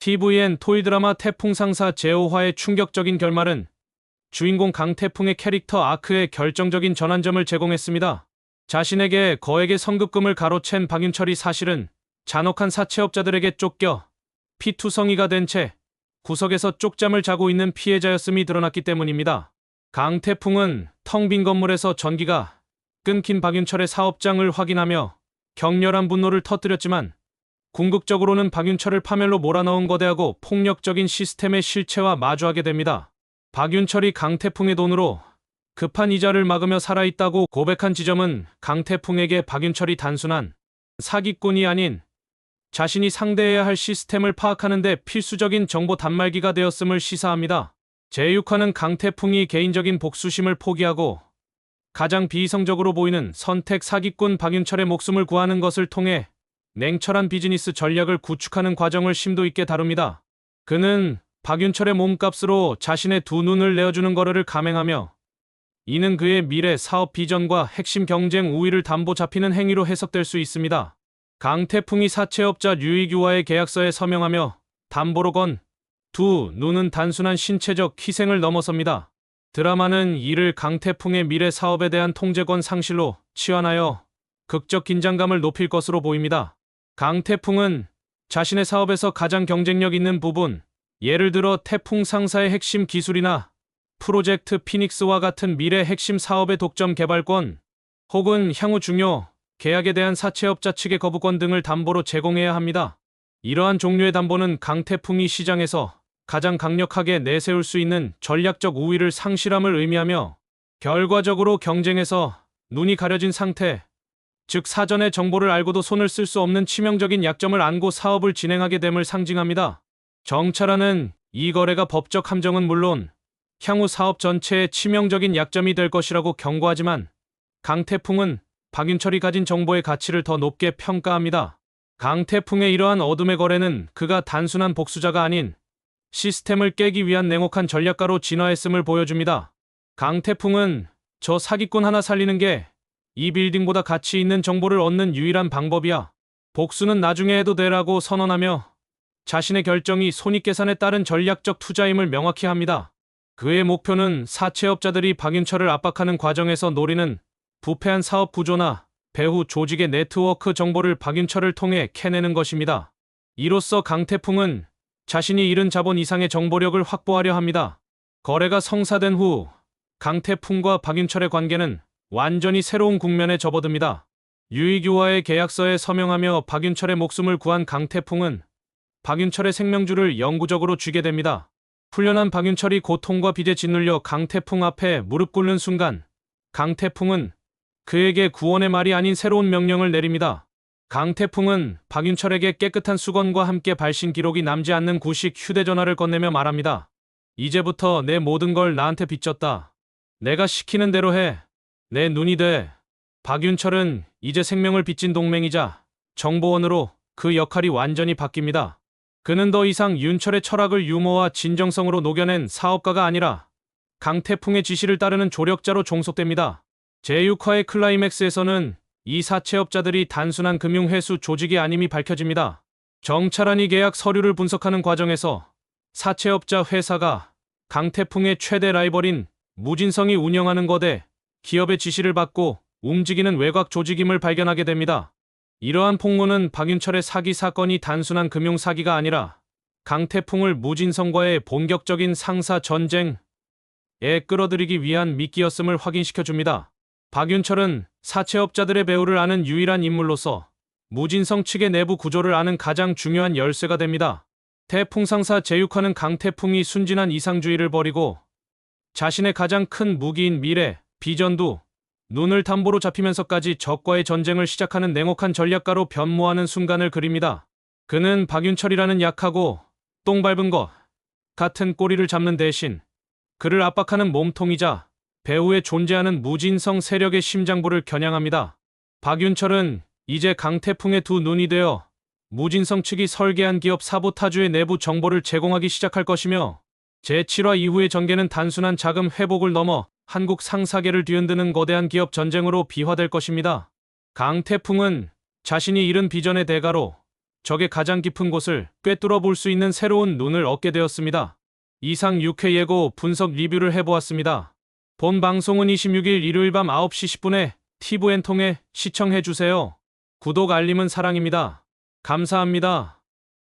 TVN 토이 드라마 태풍 상사 제오화의 충격적인 결말은 주인공 강태풍의 캐릭터 아크에 결정적인 전환점을 제공했습니다. 자신에게 거액의 성급금을 가로챈 박윤철이 사실은 잔혹한 사채업자들에게 쫓겨 피투성이가 된 채 구석에서 쪽잠을 자고 있는 피해자였음이 드러났기 때문입니다. 강태풍은 텅 빈 건물에서 전기가 끊긴 박윤철의 사업장을 확인하며 격렬한 분노를 터뜨렸지만 궁극적으로는 박윤철을 파멸로 몰아넣은 거대하고 폭력적인 시스템의 실체와 마주하게 됩니다. 박윤철이 강태풍의 돈으로 급한 이자를 막으며 살아있다고 고백한 지점은 강태풍에게 박윤철이 단순한 사기꾼이 아닌 자신이 상대해야 할 시스템을 파악하는 데 필수적인 정보 단말기가 되었음을 시사합니다. 제6화는 강태풍이 개인적인 복수심을 포기하고 가장 비이성적으로 보이는 선택 사기꾼 박윤철의 목숨을 구하는 것을 통해 냉철한 비즈니스 전략을 구축하는 과정을 심도 있게 다룹니다. 그는 박윤철의 몸값으로 자신의 두 눈을 내어주는 거래를 감행하며 이는 그의 미래 사업 비전과 핵심 경쟁 우위를 담보 잡히는 행위로 해석될 수 있습니다. 강태풍이 사채업자 류이규와의 계약서에 서명하며 담보로 건 두 눈은 단순한 신체적 희생을 넘어섭니다. 드라마는 이를 강태풍의 미래 사업에 대한 통제권 상실로 치환하여 극적 긴장감을 높일 것으로 보입니다. 강태풍은 자신의 사업에서 가장 경쟁력 있는 부분, 예를 들어 태풍 상사의 핵심 기술이나 프로젝트 피닉스와 같은 미래 핵심 사업의 독점 개발권, 혹은 향후 중요 계약에 대한 사채업자 측의 거부권 등을 담보로 제공해야 합니다. 이러한 종류의 담보는 강태풍이 시장에서 가장 강력하게 내세울 수 있는 전략적 우위를 상실함을 의미하며 결과적으로 경쟁에서 눈이 가려진 상태, 즉 사전에 정보를 알고도 손을 쓸 수 없는 치명적인 약점을 안고 사업을 진행하게 됨을 상징합니다. 정찰하는 이 거래가 법적 함정은 물론 향후 사업 전체에 치명적인 약점이 될 것이라고 경고하지만 강태풍은 박윤철이 가진 정보의 가치를 더 높게 평가합니다. 강태풍의 이러한 어둠의 거래는 그가 단순한 복수자가 아닌 시스템을 깨기 위한 냉혹한 전략가로 진화했음을 보여줍니다. 강태풍은 저 사기꾼 하나 살리는 게 이 빌딩보다 가치 있는 정보를 얻는 유일한 방법이야. 복수는 나중에 해도 되라고 선언하며 자신의 결정이 손익계산에 따른 전략적 투자임을 명확히 합니다. 그의 목표는 사채업자들이 박윤철을 압박하는 과정에서 노리는 부패한 사업 구조나 배후 조직의 네트워크 정보를 박윤철을 통해 캐내는 것입니다. 이로써 강태풍은 자신이 잃은 자본 이상의 정보력을 확보하려 합니다. 거래가 성사된 후 강태풍과 박윤철의 관계는 완전히 새로운 국면에 접어듭니다. 유이규와의 계약서에 서명하며 박윤철의 목숨을 구한 강태풍은 박윤철의 생명줄을 영구적으로 쥐게 됩니다. 훈련한 박윤철이 고통과 빚에 짓눌려 강태풍 앞에 무릎 꿇는 순간 강태풍은 그에게 구원의 말이 아닌 새로운 명령을 내립니다. 강태풍은 박윤철에게 깨끗한 수건과 함께 발신 기록이 남지 않는 구식 휴대전화를 건네며 말합니다. 이제부터 내 모든 걸 나한테 빚졌다. 내가 시키는 대로 해. 내 눈이 돼. 박윤철은 이제 생명을 빚진 동맹이자 정보원으로 그 역할이 완전히 바뀝니다. 그는 더 이상 윤철의 철학을 유머와 진정성으로 녹여낸 사업가가 아니라 강태풍의 지시를 따르는 조력자로 종속됩니다. 제6화의 클라이맥스에서는 이 사채업자들이 단순한 금융회수 조직이 아님이 밝혀집니다. 정찰한이 계약 서류를 분석하는 과정에서 사채업자 회사가 강태풍의 최대 라이벌인 무진성이 운영하는 거대 기업의 지시를 받고 움직이는 외곽 조직임을 발견하게 됩니다. 이러한 폭로는 박윤철의 사기 사건이 단순한 금융 사기가 아니라 강태풍을 무진성과의 본격적인 상사 전쟁에 끌어들이기 위한 미끼였음을 확인시켜 줍니다. 박윤철은 사채업자들의 배후를 아는 유일한 인물로서 무진성 측의 내부 구조를 아는 가장 중요한 열쇠가 됩니다. 태풍 상사 제6화는 강태풍이 순진한 이상주의를 버리고 자신의 가장 큰 무기인 미래, 비전도 눈을 담보로 잡히면서까지 적과의 전쟁을 시작하는 냉혹한 전략가로 변모하는 순간을 그립니다. 그는 박윤철이라는 약하고 똥 밟은 것 같은 꼬리를 잡는 대신 그를 압박하는 몸통이자 배후에 존재하는 무진성 세력의 심장부를 겨냥합니다. 박윤철은 이제 강태풍의 두 눈이 되어 무진성 측이 설계한 기업 사보타주의 내부 정보를 제공하기 시작할 것이며 제7화 이후의 전개는 단순한 자금 회복을 넘어 한국 상사계를 뒤흔드는 거대한 기업 전쟁으로 비화될 것입니다. 강태풍은 자신이 잃은 비전의 대가로 적의 가장 깊은 곳을 꿰뚫어 볼 수 있는 새로운 눈을 얻게 되었습니다. 이상 6회 예고 분석 리뷰를 해보았습니다. 본 방송은 26일 일요일 밤 9시 10분에 TVN 통해 시청해주세요. 구독 알림은 사랑입니다. 감사합니다.